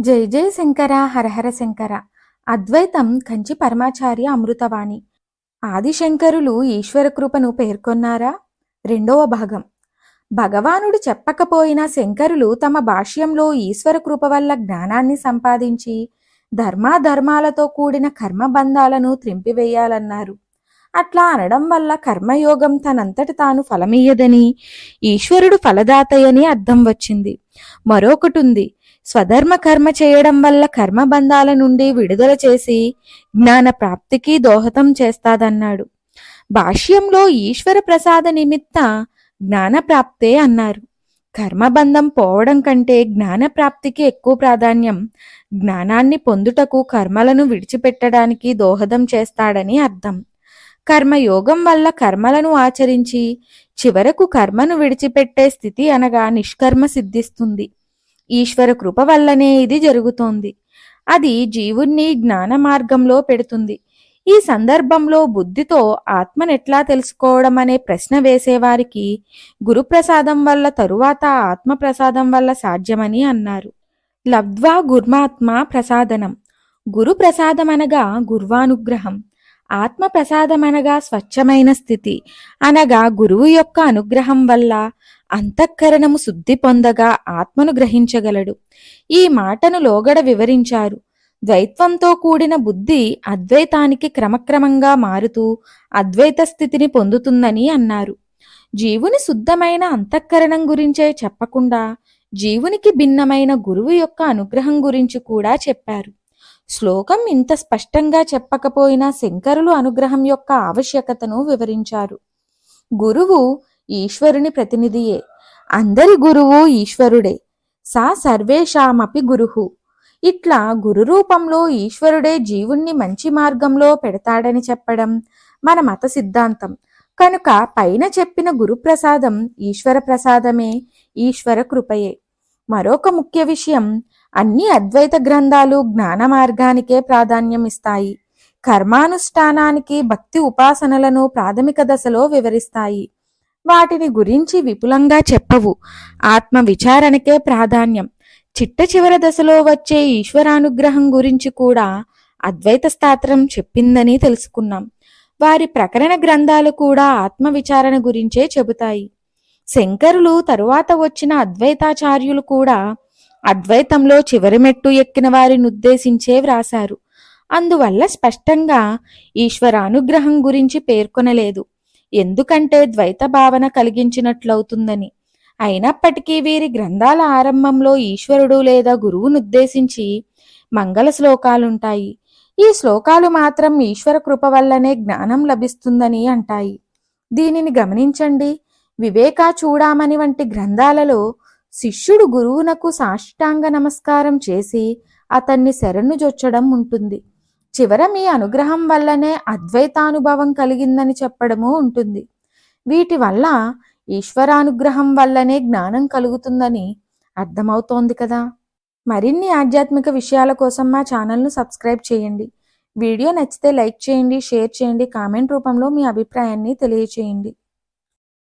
జై జై శంకర హరహర శంకర. అద్వైతం కంచి పరమాచార్య అమృతవాణి. ఆదిశంకరులు ఈశ్వర కృపను పేర్కొన్నారా? రెండవ భాగం. భగవానుడు చెప్పకపోయినా శంకరులు తమ భాష్యంలో ఈశ్వర కృప వల్ల జ్ఞానాన్ని సంపాదించి ధర్మాధర్మాలతో కూడిన కర్మబంధాలను త్రింపివేయాలన్నారు. అట్లా అనడం వల్ల కర్మయోగం తనంతట తాను ఫలమియ్యదని ఈశ్వరుడు ఫలదాతయని అర్థం వచ్చింది. మరొకటుంది స్వధర్మ కర్మ చేయడం వల్ల కర్మబంధాల నుండి విడుదల చేసి జ్ఞాన ప్రాప్తికి దోహదం చేస్తాదన్నాడు. భాష్యంలో ఈశ్వర ప్రసాద నిమిత్త జ్ఞాన ప్రాప్తే అన్నారు. కర్మబంధం పోవడం కంటే జ్ఞాన ప్రాప్తికి ఎక్కువ ప్రాధాన్యం జ్ఞానాన్ని పొందుటకు కర్మలను విడిచిపెట్టడానికి దోహదం చేస్తాడని అర్థం. కర్మయోగం వల్ల కర్మలను ఆచరించి చివరకు కర్మను విడిచిపెట్టే స్థితి అనగా నిష్కర్మ సిద్ధిస్తుంది. ఈశ్వర కృప వల్లనే ఇది జరుగుతోంది. అది జీవుణ్ణి జ్ఞాన మార్గంలో పెడుతుంది. ఈ సందర్భంలో బుద్ధితో ఆత్మనెట్లా తెలుసుకోవడం అనే ప్రశ్న వేసేవారికి గురుప్రసాదం వల్ల తరువాత ఆత్మప్రసాదం వల్ల సాధ్యమని అన్నారు. లబ్ధ్వా గుర్మాత్మ ప్రసాదనం. గురు ప్రసాదం అనగా గుర్వానుగ్రహం. ఆత్మ ప్రసాదం అనగా స్వచ్ఛమైన స్థితి. అనగా గురువు యొక్క అనుగ్రహం వల్ల అంతఃకరణము శుద్ధి పొందగా ఆత్మను గ్రహించగలడు. ఈ మాటను లోగడ వివరించారు. ద్వైత్వంతో కూడిన బుద్ధి అద్వైతానికి క్రమక్రమంగా మారుతూ అద్వైత స్థితిని పొందుతుందని అన్నారు. జీవుని శుద్ధమైన అంతఃకరణం గురించే చెప్పకుండా జీవునికి భిన్నమైన గురువు యొక్క అనుగ్రహం గురించి కూడా చెప్పారు. శ్లోకం ఇంత స్పష్టంగా చెప్పకపోయినా శంకరులు అనుగ్రహం యొక్క ఆవశ్యకతను వివరించారు. గురువు ఈశ్వరుని ప్రతినిధియే. అందరి గురువు ఈశ్వరుడే. సా సర్వేషామపి గురుహు ఇట్లా గురు రూపంలో ఈశ్వరుడే జీవుణ్ణి మంచి మార్గంలో పెడతాడని చెప్పడం మన మత సిద్ధాంతం. కనుక పైన చెప్పిన గురుప్రసాదం ఈశ్వర ప్రసాదమే ఈశ్వర కృపయే. మరొక ముఖ్య విషయం అన్ని అద్వైత గ్రంథాలు జ్ఞాన మార్గానికే ప్రాధాన్యం ఇస్తాయి కర్మానుష్ఠానానికి భక్తి ఉపాసనలను ప్రాథమిక దశలో వివరిస్తాయి. వాటిని గురించి విపులంగా చెప్పవు. ఆత్మ విచారణకే ప్రాధాన్యం. చిట్ట చివరి దశలో వచ్చే ఈశ్వరానుగ్రహం గురించి కూడా అద్వైత స్తోత్రం చెప్పిందని తెలుసుకున్నాం. వారి ప్రకరణ గ్రంథాలు కూడా ఆత్మ విచారణ గురించే చెబుతాయి. శంకరులు తరువాత వచ్చిన అద్వైతాచార్యులు కూడా అద్వైతంలో చివరి మెట్టు ఎక్కిన వారిని ఉద్దేశించే వ్రాశారు. అందువల్ల స్పష్టంగా ఈశ్వరానుగ్రహం గురించి పేర్కొనలేదు. ఎందుకంటే ద్వైత భావన కలిగించినట్లవుతుందని. అయినప్పటికీ వీరి గ్రంథాల ఆరంభంలో ఈశ్వరుడు లేదా గురువును ఉద్దేశించి మంగళ శ్లోకాలుంటాయి. ఈ శ్లోకాలు మాత్రం ఈశ్వర కృప వల్లనే జ్ఞానం లభిస్తుందని అంటాయి. దీనిని గమనించండి. వివేకా చూడామని వంటి గ్రంథాలలో శిష్యుడు గురువునకు సాష్టాంగ నమస్కారం చేసి అతన్ని శరణుజొచ్చడం ఉంటుంది. చివర మీ అనుగ్రహం వల్లనే అద్వైతానుభవం కలిగిందని చెప్పడము ఉంటుంది. వీటి వల్ల ఈశ్వరానుగ్రహం వల్లనే జ్ఞానం కలుగుతుందని అర్థమవుతోంది కదా. మరిన్ని ఆధ్యాత్మిక విషయాల కోసం మా ఛానల్ను సబ్స్క్రైబ్ చేయండి. వీడియో నచ్చితే లైక్ చేయండి షేర్ చేయండి కామెంట్ రూపంలో మీ అభిప్రాయాన్ని తెలియచేయండి.